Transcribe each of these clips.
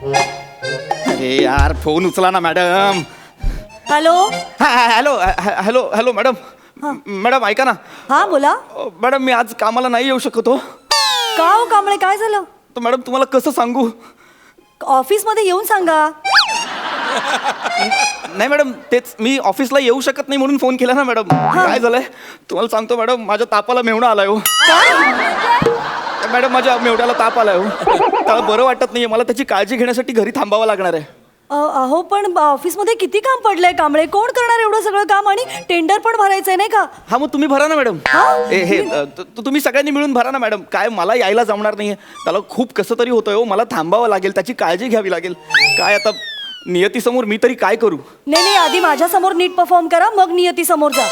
अरे यार फोन उचला ना मॅडम. हॅलो? हा, hello hello hello madam. Madam ऐका ना. हा बोला. अ, मॅडम मी आज कामाला नाही येऊ शकत हो. का हो कांबळे काय झालं? तर मॅडम तुम्हाला कसं सांगू? ऑफिसमध्ये येऊन सांगा. नाही मॅडम तेच मी ऑफिसला येऊ शकत नाही म्हणून फोन केला ना मॅडम. काय झालंय? तुम्हाला सांगतो मॅडम माझ्या तापाला मेवणा आलाय हो. मॅडम माझ्या मेवड्याला ताप आलाय हो. त्याला बरं वाटत नाहीये मला त्याची काळजी घेण्यासाठी घरी थांबावं लागणार आहे. अ, अहो पण ऑफिसमध्ये किती काम पडलंय कांबळे? कोण करणार एवढं सगळं काम? आणि टेंडर पण भरायचंय नाही का? हा मग तुम्ही भरा ना मॅडम. हा? ए, हे अ, तु- तु- तुम्ही सगळ्यांनी मिळून भरा ना मॅडम. काय मला यायला जमणार नाहीये. त्याला खूप कसं तरी होतंय हो. मला थांबावं लागेल त्याची काळजी घ्यावी लागेल. काय आता नियतीसमोर मी तरी काय करू? नाही नाही आधी माझ्यासमोर नीट परफॉर्म करा मग नियती समोर जा.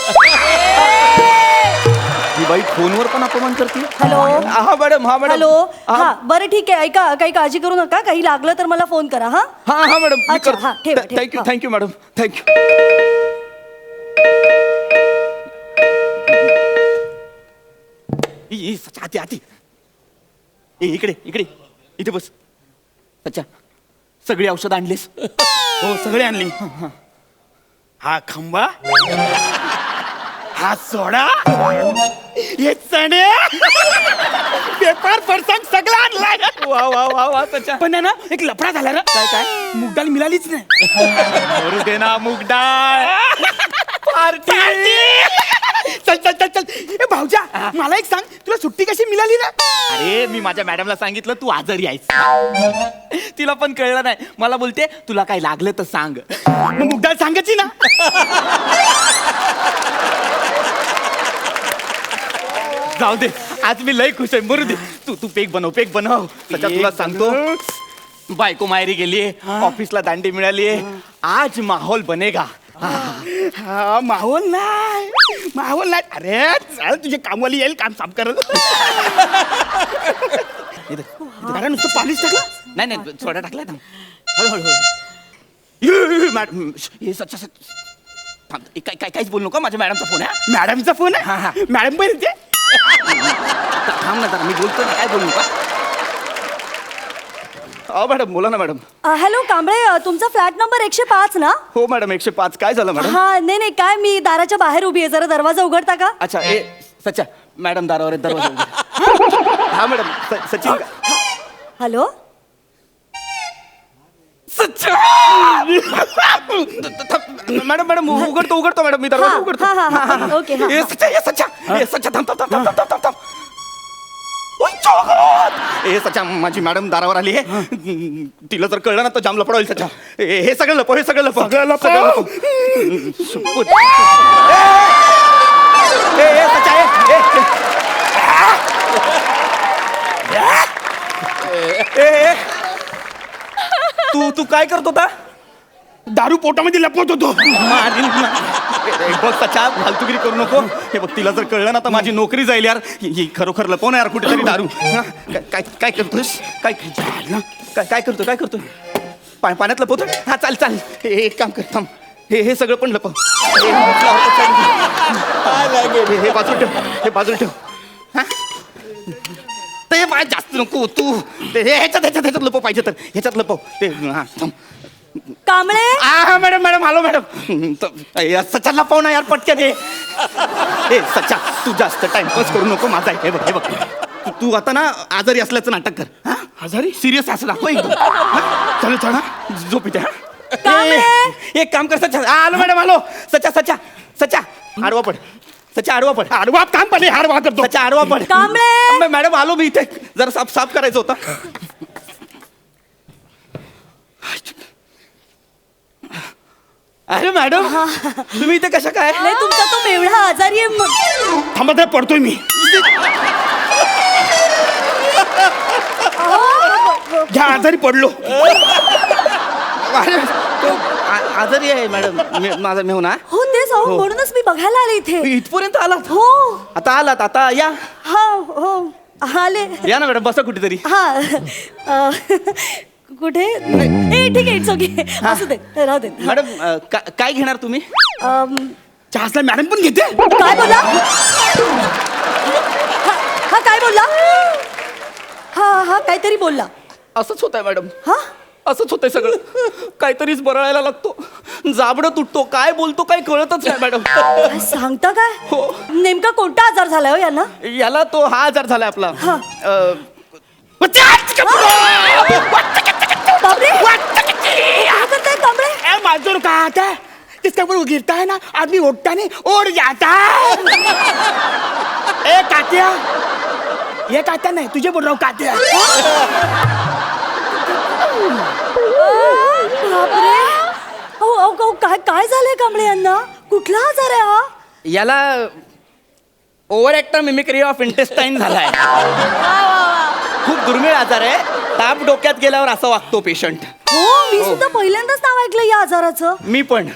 ही बाई फोनवर पण अपमान करते? हॅलो हा मॅडम हा मॅडम हॅलो हा. हा बरं ठीक आहे ऐका काही काळजी करू नका काही लागलं तर मला फोन करा हा? हा हा मॅडम मी अच्छा, हा, ठेवा, ठेवा, थँक्यू हा. थँक्यू मॅडम थँक्यू आती आती. ए इकडे इकडे. इथे बस. अच्छा. सगळी औषधं आणलीस. हो सगळे आणली. हा खंबा. हा सोडा. हे चणे. पेपर फरसाण सगळं आणलाय. वा वा वा वा सच्चा. पण आहे ना एक लफडा झाला रे. काय काय? मूग डाळ मिळालीच नाही. मरू दे ना मूग डाळ. पार्टी. चल चल चल चल. ए भाऊजा मला एक सांग तुला सुट्टी कशी मिळाली ना? अरे मी माझ्या मॅडमला सांगितलं तू आजारी आहेस. तिला पण कळलं नाही. मला बोलते तुला काय लागलं तर सांग. मग मूग डाळ सांगायची ना? जाऊ दे. आज मी लय खुश आहे. मरू दे. तू तू पेक बनव पेक बनव. सध्या तुला सांगतो. बायको माहेरी गेलीये ऑफिसला दांडी मिळालीये. आज माहोल बनेगा. हा माहोल नाही माहोल नाही. अरे चल तुझे कामवाली येईल काम साफ करत. अरे नुसतं पाणीच टाकलं. नाही नाही सोडा टाकलाय ना हळूहळू हळू मॅडम हे सच्चा सच थांब, काय काय काहीच बोलू नका माझ्या मॅडमचा फोन आहे मॅडमचा फोन हा, हा. आहे मॅडम पण हा. थांब ना जरा मी बोलतो ना काय बोलू नका अहो मॅडम बोला ना मॅडम. अ, हॅलो कांबळे अ, तुमचा फ्लॅट नंबर एकशे पाच ना? हो मॅडम एकशे पाच. काय झालं मॅडम? हा नाही नाही काय मी दाराच्या बाहेर उभी आहे. जरा दरवाजा उघडता का? अच्छा ए सच्चा मॅडम दारावर आहेत, दरवाजा उघडा. हा मॅडम स- सचिन का- हॅलो? सच्चा! मॅडम मॅडम उघडतो उघडतो मॅडम मी दरवाजा हा, उघडतो. हा, हा, हा. ओके, हा, ए हा. सच्चा ए सच्चा ए सच्चा थांब थांब थांब थांब थांब थांब. ए सच्चा माझी मॅडम दारावर आली आहे तिला जर कळलं ना तर जाम लपड होईल सच्चा ए, हे सगळं लपव हे सगळं लपव सगळं लपव. लपव. शपथ. ए, ए, सच्चा, ए, ए, ए. ए, ए. तू तू काय करत होता दारू पोटामध्ये लपवत होतो मारीन ना. बघ सचा फालतुगिरी करू नको. हे बघ तिला जर कळलं ना तर माझी नोकरी जाईल यार. ही ही खरोखर लपव ना यार कुठेतरी दारू. हा? काय काय काय करतोस काय काय काय करतो काय करतो पा पाण्यात लपवतो हा चाल चाल. हे हे एक काम कर थांब. हे हे सगळं पण लपव. हे हे- हे बाजूला ठेव. हे बाजूला ठेव. हा? ते बाय जास्त नको तू. ते हे ह्याच्यात ह्याच्यात ह्याच्यात लपव पाहिजे तर. ह्याच्यात लपव. ते हा थांब. कांबळे? हा मॅडम मॅडम हॅलो मॅडम. त- लपव ना यार पटकन ये. ए सच्चा तू जास्त टाइमपास करू नको माझा हे बघ हे बघ. तू- तू आता ना आजारी असल्याचं नाटक कर हा? आजारी? सिरियस असं दाखव एकदम. हा? चल चल. हा झोप इथे हा? कांबळे! ए, एक काम कर सच्चा. आ, आलो मॅडम आलो सच्चा सच्चा सच्चा. आडवा पड. सच्चा आडवा पड. आडवा काम पण हाडवा करतो. सच्चा आडवा पड. कांबळे! मॅ- मॅडम आलो मी इथे. जरा साफ साफ करायचं होता. अरे मॅडम तुम्ही इथे कशा काय? नाही तुमचा तो मेवढा आजारी आहे म- थांबा तर पडतोय मी. घ्या आजारी पडलो. अरे, तो आ- आजारी आहे मॅडम मे- माझा मेहुणा. हो तेच अहो म्हणूनच मी बघायला आले इथे. इथपर्यंत आलात? हो. आता आलात आता या. हा. हो आले. या ना मॅडम बसा कुठेतरी. हा. अ, कुठे? ए ठीक आहे इट्स ओके असू दे राहू दे. मॅडम अ, का- काय घेणार तुम्ही? अम, चहासला मॅडम पण घेते? काय बोला हा हा, काय बोलला? हा हा काहीतरी बोलला. असंच होत आहे मॅडम. हा? असंच होतंय सगळं. काहीतरीच बरळायला लागतो. जाबडं तुटतो. काय बोलतो काय कळतच नाही मॅडम. काय सांगता काय? हो. नेमका कोणता आजार झालाय हो यांना? याला तो हा आजार झालाय आपला. हा. अं, बापरे काय करताय कांबळे ए माजूर का आता है जिसके ऊपर वो गिरता है ना आदमी उठता नहीं उड़ जाता. है ए कातिया. ये कात्या नहीं तुझे बोल रहा हूँ कातिया. बापरे. अहो, अहो, अहो, काय काय झालंय कांबळे यांना? कुठला आजार आहे हा? याला over actor mimicry of intestine झालाय. खूप दुर्मिळ आजार आहे. ताप डोक्यात गेल्यावर असं वागतो पेशंट हो मी सुद्धा पहिल्यांदाच नाव ऐकलं या आजाराचं. मी पण.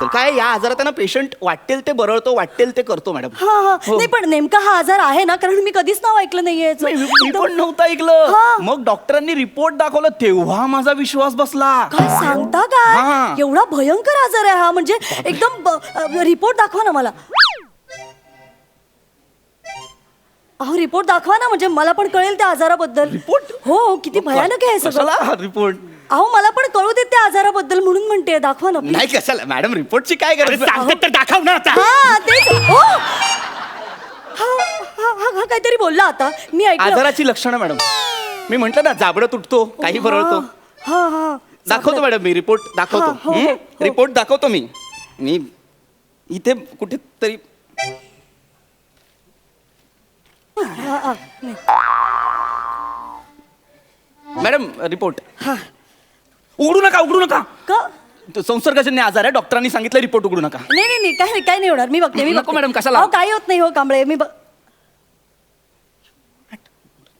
तर काय या आजारात आहे ना पेशंट वाटेल ते बरळतो वाटेल ते करतो मॅडम हा हा. हो. नाही पण नेमका हा आजार आहे ना कारण मी कधीच नाव ऐकलं नाहीये याचं. मी पण नव्हतं हा. ऐकलं मग डॉक्टरांनी रिपोर्ट दाखवलं तेव्हा माझा विश्वास बसला. काय सांगता काय? हा. एवढा भयंकर आजार आहे हा म्हणजे एकदम रिपोर्ट दाखवा ना मला. अहो रिपोर्ट दाखवा ना म्हणजे मला पण कळेल त्या आजाराबद्दल. रिपोर्ट? हो हो, किती भयानक आहे हे सगळं. कशाला हा रिपोर्ट अहो मला पण कळू देत त्या आजाराबद्दल म्हणून म्हणते दाखवा ना. नाही कशाला? मॅडम रिपोर्टची काय गरज? तर दाखव ना आता. हा तेच. हो. हा हा हा हा काहीतरी बोलला आता. मी ऐकलं. आजाराची लक्षणं मॅडम. मी म्हंटल ना जाबडं तुटतो काही बरळतो. हा हा. दाखवतो मॅडम मी रिपोर्ट हा, दाखवतो. हो, हो, हं? हो. रिपोर्ट दाखवतो मी. मी इथे कुठेतरी हा, हा. Madam report. हा. उघडू नका उघडू नका. का? तो संसर्गजन्य आजार आहे डॉक्टरांनी सांगितलं रिपोर्ट उघडू नका. नाही नाही नाही काय नाही काय नाही होणार. मी बघते मी नको बघते. मॅडम, कशाला? अहो, काही होत नाही हो कांबळे मी बघ-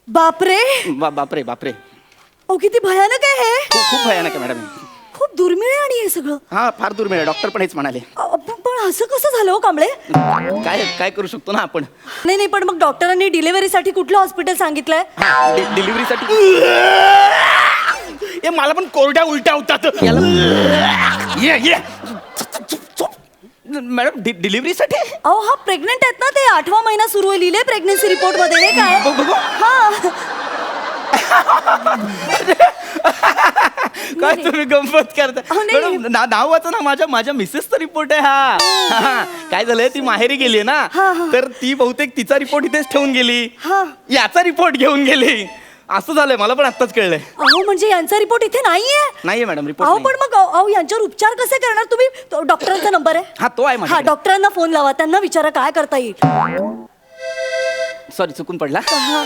बापरे! बा- बापरे बापरे. अहो किती भयानक आहे हे. खूप भयानक आहे मॅडम खूप दुर्मिळ आहे आणि हे सगळं. हा फार दुर्मिळ आहे. डॉक्टर पण हेच म्हणाले. अहो, असं कसं झालं हो कांबळे? काय काय करू शकतो ना आपण? नाही नाही पण मग डॉक्टरांनी डिलिव्हरीसाठी कुठलं हॉस्पिटल सांगितलंय? डिलिव्हरीसाठी? ये मला पण कोरड्या उलट्या होतात. ये ये. मॅडम डिलिव्हरीसाठी? अहो हा प्रेग्नेंट आहेत ना ते. आठवा महिना सुरू आहे. लिहिले प्रेग्नेन्सी रिपोर्टमध्ये हे काय बघ- बघू. हा. काय तुम्ही गंमत करता? अहो, नाही. मॅडम ना- नाव वाचा ना माझ्या माझ्या मिसेसचा रिपोर्ट आहे हा. हा. काय झालंय? ती माहेरी गेली ना. हा, हा. तर ती बहुतेक तिचा रिपोर्ट इथेच ठेवून गेली. हा. याचा रिपोर्ट घेऊन गेली. असं झालंय मला पण आत्ताच कळलंय. अहो म्हणजे यांचा रिपोर्ट इथे नाहीये? नाहीये मॅडम अहो रिपोर्ट पण मग अहो यांच्यावर उपचार कसे करणार तुम्ही? तो डॉक्टरांचा नंबर आहे. हा तो आहे हा. डॉक्टरांना फोन लावा त्यांना विचारा काय करता येईल. सॉरी चुकून पडला. हा.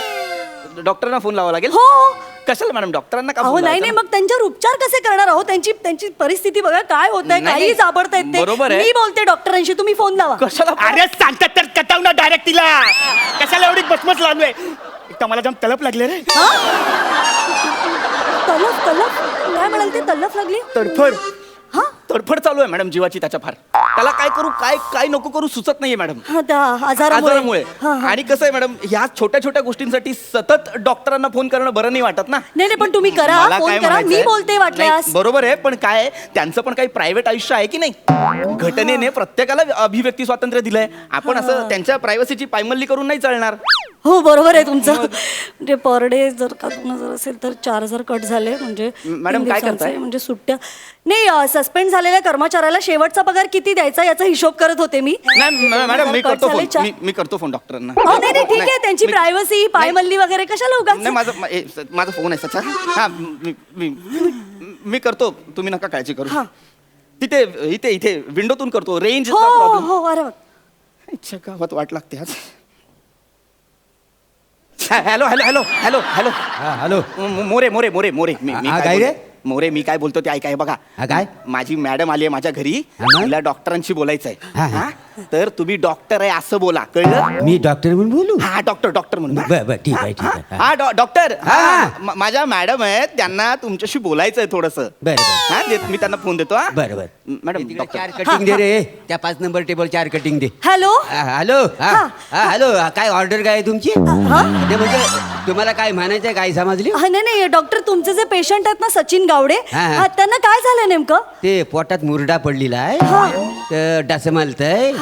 डॉक्टरांना फोन लावा लागेल? हो. कशाला मॅडम डॉक्टरांना का अहो नाही नाही लावायचा? मग त्यांच्यावर उपचार कसे करणार आहो त्यांची त्यांची परिस्थिती बघा काय होत आहे नाही, काही नाही. जाबडतायत ते. बरोबर आहे. मी बोलते डॉक्टरांशी तुम्ही फोन लावा. कशाला अरे सांगतात तर कटाव ना डायरेक्ट तिला. कशाला एवढी बसमस लागलोय एक तर मला जाम तलप लागले रे. हा? तलफ तलफ काय म्हणाल ते? तलफ लागली? तडफड. हा? तडफड चालू आहे मॅडम जीवाची त्याच्या फार. त्याला काय करू काय काय नको करू सुचत नाहीये मॅडम. हा त्या आजारामुळे. आजारामुळे. हा, हा. आणि कसं आहे मॅडम ह्या छोट्या छोट्या गोष्टींसाठी सतत डॉक्टरांना फोन करणं बरं नाही वाटत ना. नाही नाही पण तुम्ही करा मला फोन काय करा म्हणायचंय- मी बोलते वाटल्यास. नाही, बरोबर आहे पण काय आहे, त्यांचं पण काही प्रायव्हेट आयुष्य आहे की नाही? घटनेने प्रत्येकाला अभिव्यक्ती स्वातंत्र्य दिलंय. आपण असं त्यांच्या प्रायव्हसीची पायमल्ली करून नाही चालणार. हो बरोबर आहे तुमचं. म्हणजे पर डे जर का दोन हजार असेल तर चार हजार कट झाले म्हणजे मॅडम, तीन काय दिवसांचे, करताय? म्हणजे सुट्ट्या. नाही सस्पेंड झालेल्या कर्मचाऱ्याला शेवटचा पगार किती द्यायचा याचा हिशोब करत होते मी. नाही मॅ- मॅडम मी करतो फोन मी- मी करतो फोन डॉक्टरांना हो नाही नाही ठीक आहे त्यांची प्रायव्हसी पायमल्ली वगैरे कशाला उगाच? नाही माझा मा- ए, स- माझा फोन आहे सचा हा मी मी- मी करतो. तुम्ही नका काळजी करू. हा. तिथे इथे इथे विंडोतून करतो. रेंज हो हो हो अरे वा. इच्छा गावात वाट लागते आज. Hello hello hello hello hello हा हॅलो म- मोरे मोरे मोरे मोरे मी मी हा, काय काय रे? मोरे मी काय बोलतो ते ऐका हे बघा हा, काय? माझी मॅडम आली आहे माझ्या घरी हा, मग? तिला डॉक्टरांशी बोलायचं हा, आहे हा. हा? तर तुम्ही डॉक्टर आहे असं बोला. कळलं? मी डॉक्टर म्हणून बोलू? हा डॉक्टर डॉक्टर म्हणून? बर बर ठीक आहे ठीक आहे. हा डॉ- डॉक्टर हा. हा, म- माझ्या मॅडम आहेत त्यांना तुमच्याशी बोलायचं आहे थोडस. बर बर. हा दे- मी त्यांना फोन देतो हा. बर बर. मॅडम तिकडे डॉक्टर चार कटिंग दे रे. त्या पाच नंबर टेबल चार कटिंग दे. हॅलो हा, हॅलो हा. हॅलो हा, काय ऑर्डर काय आहे तुमची? हा? ते म्हणजे तुम्हाला काय म्हणायचं काय समजली? हा, नाही नाही डॉक्टर तुमचे जे पेशंट आहेत ना सचिन गावडे हा, हा. हा, त्यांना काय झालं नेमकं? ते पोटात मुरडा पडलेला हा. तर डस मालतय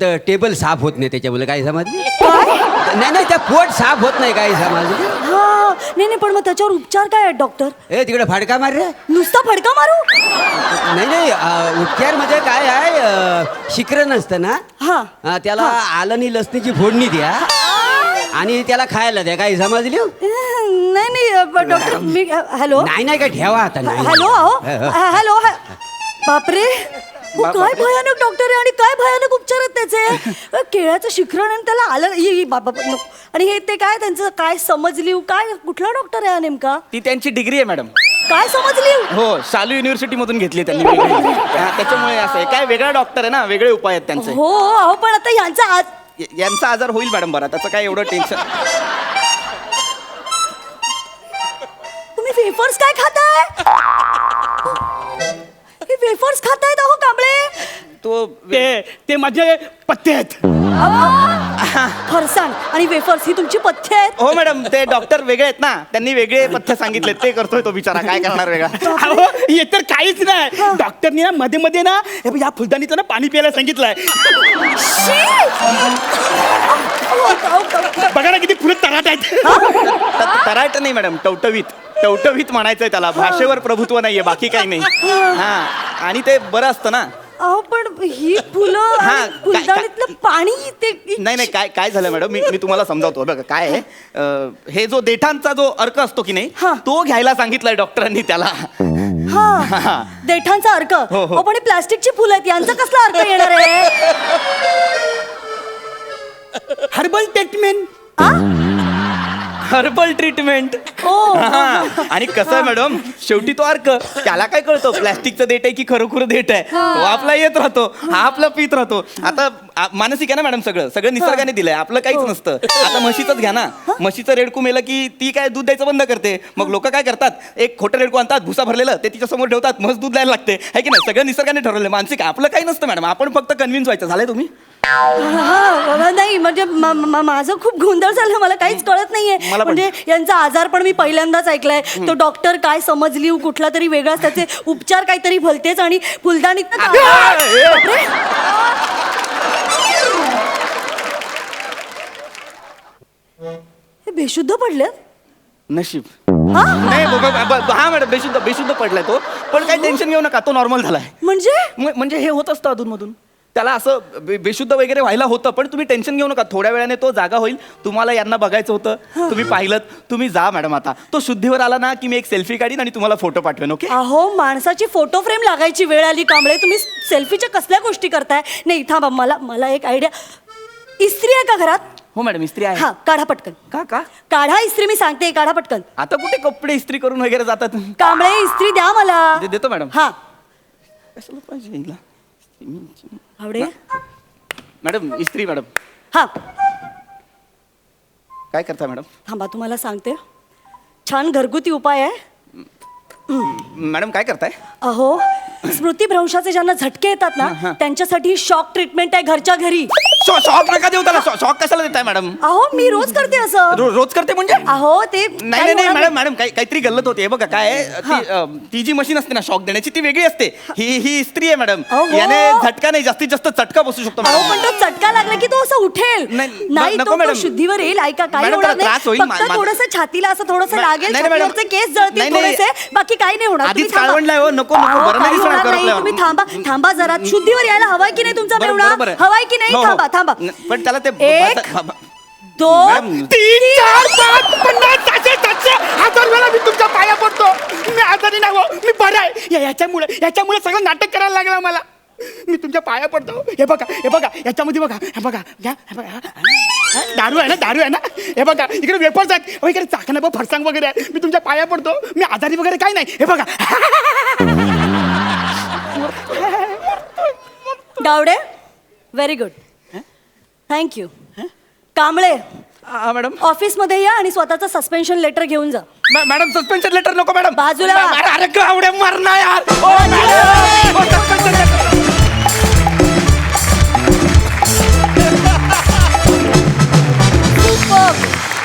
तर टेबल साफ होत नाही त्याच्यामुळे काय समजली नाही? नाही त्या पोट साफ होत नाही काय समजली हा नाही नाही पण मग त्याच्यावर उपचार काय आहेत डॉक्टर ए तिकडे फाडका मार रे. नुसता फडका मारू? नाही नाही अ, उपचारमध्ये काय आहे अ, शिकरण नसतं ना? हा. अ, त्याला आलं आणि लसणीची फोडणी द्या. आणि त्याला खायला द्या काय समजली? हो? नाही नाही डॉक्टर मी हॅलो नाही नाही काय ठेवा आता नाही. हॅलो अहो. हॅलो ह- बापरे. हो, काय भयानक डॉक्टर आहे आणि काय भयानक उपचार आहेत त्याचे? अ, केळ्याचं शिखरण आणि त्याला आलं बाबा नको. आणि हे ते काय त्यांचं काय समजलीव? काय कुठला डॉक्टर आहे हा नेमका? ती त्यांची डिग्री आहे मॅडम काय समजलीव? हो शालू युनिव्हर्सिटी मधून घेतली त्यांनी. हा, त्याच्यामुळे असं आहे. काय वेगळा डॉक्टर आहे ना वेगळे उपाय आहेत त्यांचे. हो अहो पण आता यांचा आज य- यांचा आजार होईल मॅडम बरा. त्याचं काय एवढं टेन्शन तुम्ही वेफर्स काय खाताय? हे वेफर्स खातायत अहो कांबळे? तो ते ते माझे पत्ते आहेत. फरसाण आणि वेफर्स ही तुमची पथ्य आहेत? हो मॅडम ते डॉक्टर वेगळे आहेत ना. त्यांनी वेगळे पथ्य सांगितले ते करतोय तो बिचारा. काय करणार वेगळा? अहो हे तर काहीच नाही. डॉक्टरनी ना मध्ये मध्ये ना हे या फुलदाणीचं ना पाणी प्यायला सांगितलंय. बघा ना किती फुलं तराट आहेत. त- तराट नाही मॅडम. टवटवीत. टवटवीत म्हणायचंय त्याला. भाषेवर प्रभुत्व नाहीये बाकी काही नाही. हा. आणि ते बरं असतं ना. अहो पण ही फुलं हा, आणि काय- फुलदाणीतलं पाणी ते नाही नाही काय काय झालं मॅडम? मी मी तुम्हाला समजावतो. बघा काय आहे? अं, हे जो देठांचा जो अर्क असतो की नाही हा. तो घ्यायला सांगितलाय डॉक्टरांनी त्याला. हा. देठांचा अर्क. हो, हो. अहो, पण ही प्लास्टिकची फुलं आहेत यांचा कसला अर्क येणार आहे? Herbal treatment. Herbal treatment. ओ आणि कसं आहे मॅडम शेवटी तो अर्क. त्याला काय कळतो? प्लॅस्टिकचं देठ आहे की खरोखर देठ आहे? तो आपला येत राहतो. हा आपला पित राहतो. आता आ- मानसिक आहे ना मॅडम सगळं. सगळं निसर्गाने दिलंय. आपलं काहीच नसतं. आता म्हशीचंच घ्या ना. म्हशीचं रेडकू मेलं की ती काय दूध द्यायचं बंद करते. मग लोक काय करतात? एक खोटं रेडकू आणतात भुसा भरलेलं ते तिच्या समोर ठेवतात म्हस दूध द्यायला लागते. है की नाही? सगळं निसर्गाने ठरवलं मानसिक आहे. आपलं काही नसतं मॅडम. आपण फक्त कन्व्हिन्स व्हायचं. झालंय तुम्ही? हा नाही म्हणजे मा- मा- माझं खूप गोंधळ झालं. मला काहीच कळत नाहीये. मला पण. म्हणजे यांचा आजार पण मी पहिल्यांदाच ऐकलाय. तो डॉक्टर काय समजली कुठला तरी वेगळाच त्याचे उपचार काहीतरी भलतेच आणि फुलदाणीत हे! बेशुद्ध पडले? नशीब. नाही ब- ब- ब- हा मॅडम बेशुद्ध बेशुद्ध पडलाय तो. पण काही टेन्शन घेऊ नका तो नॉर्मल झालाय. म्हणजे? म्हणजे हे होत असतं अधूनमधून. त्याला असं बे- बेशुद्ध वगैरे व्हायला होतं पण तुम्ही टेन्शन घेऊ नका. थोड्या वेळाने तो जागा होईल. तुम्हाला यांना बघायचं होतं. तुम्ही पाहिलं तुम्ही जा मॅडम आता. तो शुद्धीवर आला ना की मी एक सेल्फी काढीन आणि तुम्हाला फोटो पाठवेन ओके अहो माणसाची फोटो फ्रेम लागायची वेळ आली कांबळे तुम्ही सेल्फीच्या कसल्या गोष्टी करताय? नाही थांबा मला मला एक आयडिया इस्त्री आहे का घरात? हो मॅडम इस्त्री आहे. हा काढा पटकन. का का? काढा इस्त्री मी सांगते काढा पटकन. आता कुठे कपडे इस्त्री करून वगैरे जातात? कांबळे इस्त्री द्या मला. दे- देतो मॅडम. हा. कशाला पाहिजे हिला? आवडे? मॅडम इस्त्री मॅडम. हा. काय करता मॅडम? थांबा तुम्हाला सांगते. छान घरगुती उपाय आहे. मॅडम काय करताय? अहो स्मृतीभ्रंशाचे ज्यांना झटके येतात ना त्यांच्यासाठी शॉक ट्रीटमेंट आहे घरच्या घरी. शॉक नका देऊ त्याला शॉक कशाला देताय मॅडम अहो मी रोज करते असं रो- रोज करते म्हणजे अहो ते नाही नाही मॅडम मॅडम काही काहीतरी गल्लत होते हे बघा काय आहे, ती अ, ती जी मशीन असते ना शॉक देण्याची ती वेगळी असते ही ही इस्त्री आहे मॅडम अहो. याने झटका नाही जास्तीत जास्त चटका बसू शकतो अहो मॅडम पण तो चटका लागला की तो असं उठेल नाही, नाही नको तो तो मॅडम. शुद्धीवर येईल ऐका मॅडम, होणार त्याला त्रास होईल. नाही मा- फक्त मा- थोडंसं छातीला असं थोडंसं लागेल नाही, मॅडम. छातीवरचे केस जळतील नाही, नाही. थोडेसे बाकी काही नाही होणार आधीच तुम्ही थांबा. काळवंडलाय हो, नको, नको, अहो, बरं नाही काही दिसणार होणार नाही. करपल्यावर. तुम्ही थांबा थांबा जरा शुद्धीवर यायला हवाय की नाही तुमचा बरं- मेवणा बरोबर आहे. हवाय की नाही हो, हो. थांबा थांबा. न- पण त्याला ते एक दोन मॅडम, तीन चार पाच पन्नास सहाशे सातशे हजार वेळा मी तुमच्या पाया पडतो. मी आजारी नाही हो मी बरा आहे. या- याच्यामुळे याच्यामुळे सगळं नाटक करायला लागलं मला. मी तुमच्या पाया पडतो. हे बघा हे बघा याच्यामध्ये बघा हे बघा घ्या हे बघा हा, दारू आहे ना दारू आहे ना? हे बघा इकडे वेपर्स आहेत. अहो, इकडे चाकणं बघ फरसांग वगैरे आहे. मी तुमच्या पाया पडतो. मी आजारी वगैरे काही नाही. हे बघा. Gawade very good thank you Kamble madam ऑफिसमध्ये या आणि स्वतःचं सस्पेन्शन लेटर घेऊन जा मॅ- मॅडम सस्पेन्शन लेटर नको मॅडम बाजूला. अरे गावड्या मरणार यार ओ, मॅडम! ओ, suspension letter.